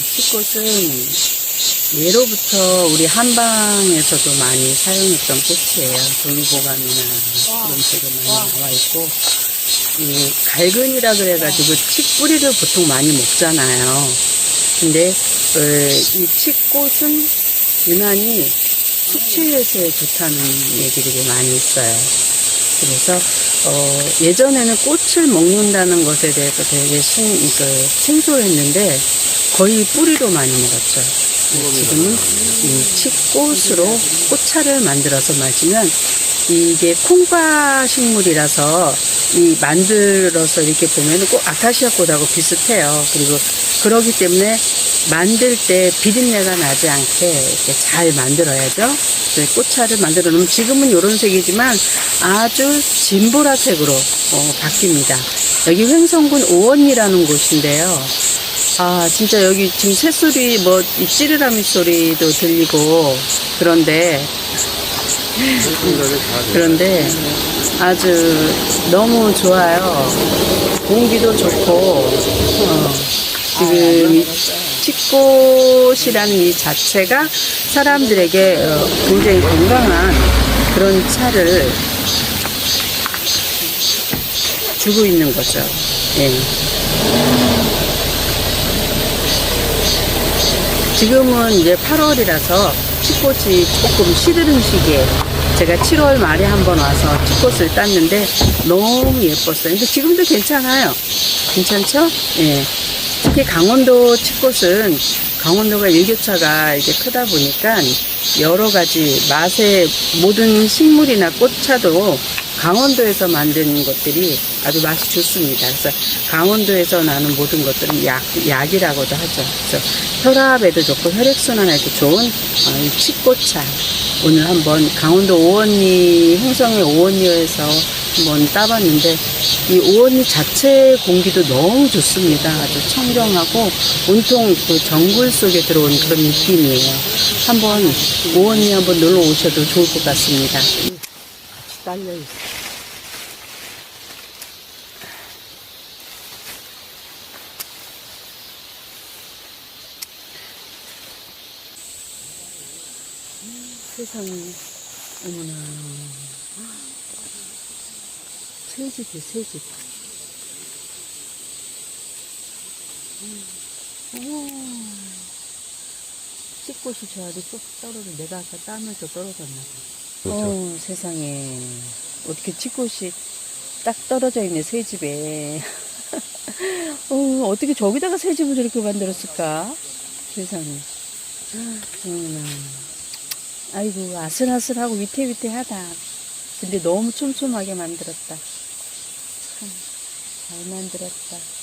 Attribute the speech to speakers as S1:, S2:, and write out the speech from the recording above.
S1: 칫꽃은 예로부터 우리 한방에서도 많이 사용했던 꽃이에요. 돌보감이나 이런 쪽에 많이 나와 있고, 이 갈근이라 그래가지고 칡 뿌리를 보통 많이 먹잖아요. 근데 어, 이 칡꽃은 유난히 숙취 해소에 좋다는 얘기들이 많이 있어요. 그래서 어, 예전에는 꽃을 먹는다는 것에 대해서 되게 생, 그, 생소했는데 거의 뿌리로 많이 먹었죠. 지금은 이 칡꽃으로 꽃차를 만들어서 마시면 이게 콩과 식물이라서 이 만들어서 이렇게 보면 꼭 아카시아 꽃하고 비슷해요. 그리고 그러기 때문에 만들 때 비린내가 나지 않게 이렇게 잘 만들어야죠. 꽃차를 만들어 놓으면 지금은 이런 색이지만 아주 진보라색으로 어, 바뀝니다. 여기 횡성군 오원이라는 곳인데요. 아, 진짜 여기 지금 새소리, 뭐, 이 찌르라미 소리도 들리고, 그런데, 그런데 아주 너무 좋아요. 공기도 좋고, 어, 지금 이 칡꽃이라는 이 자체가 사람들에게 어, 굉장히 건강한 그런 차를 주고 있는 거죠. 예. 지금은 이제 8월이라서 칡꽃이 조금 시드른 시기예요. 제가 7월 말에 한번 와서 칡꽃을 땄는데 너무 예뻤어요. 근데 지금도 괜찮아요. 괜찮죠? 예. 특히 강원도 칡꽃은 강원도가 일교차가 이제 크다 보니까 여러 가지 맛의 모든 식물이나 꽃차도 강원도에서 만든 것들이 아주 맛이 좋습니다. 그래서 강원도에서 나는 모든 것들은 약, 약이라고도 하죠. 그래서 혈압에도 좋고 혈액순환에도 좋은 어, 이 칡꽃차. 오늘 한번 강원도 오원리, 행성의 오원리에서 한번 따봤는데 이 오원리 자체 공기도 너무 좋습니다. 아주 청정하고 온통 그 정글 속에 들어온 그런 느낌이에요. 한번 오원리 한번 놀러 오셔도 좋을 것 같습니다. 같이 딸려 있어요. 세상에, 어머나. 새집이 새집. 오. 씻고이 좋아도 쏙 떨어져. 내가 아까 따면서 떨어졌나 봐.
S2: 그렇죠.
S1: 어, 세상에. 어떻게 칡꽃이 딱 떨어져 있네, 새 집에. 어, 어떻게 저기다가 새 집을 저렇게 만들었을까? 세상에. 어머나. 아이고, 아슬아슬하고 위태위태하다. 근데 너무 촘촘하게 만들었다. 참, 잘 만들었다.